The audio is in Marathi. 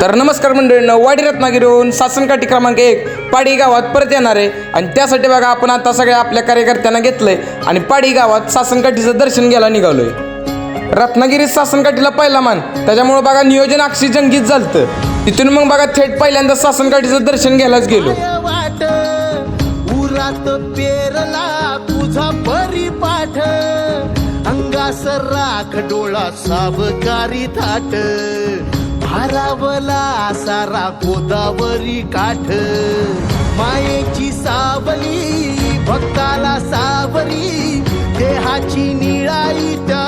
तर नमस्कार मंडळींना वाडी रत्नागिरीहून सासनकाठी क्रमांक एक पाडी गावात परत येणार आहे. आणि त्यासाठी बघा आपण आता सगळ्या आपल्या कार्यकर्त्यांना घेतलंय. आणि पाडी गावात सासनकाठीचं दर्शन घ्यायला निघालोय. रत्नागिरीत सासनकाठीला पहिला मान. त्याच्यामुळे बघा नियोजन अक्षी जंगीत झालतं. तिथून मग बघा थेट पहिल्यांदा सासनकाठीचं दर्शन घ्यायलाच गेलो. वाट पेरला तुझा परिपाठ. अंगास राख डोळा सावकारी थाट. भारावला सारा गोदावरी काठ. मायेची सावली भक्ताला सावरी देहाची निळाई त्या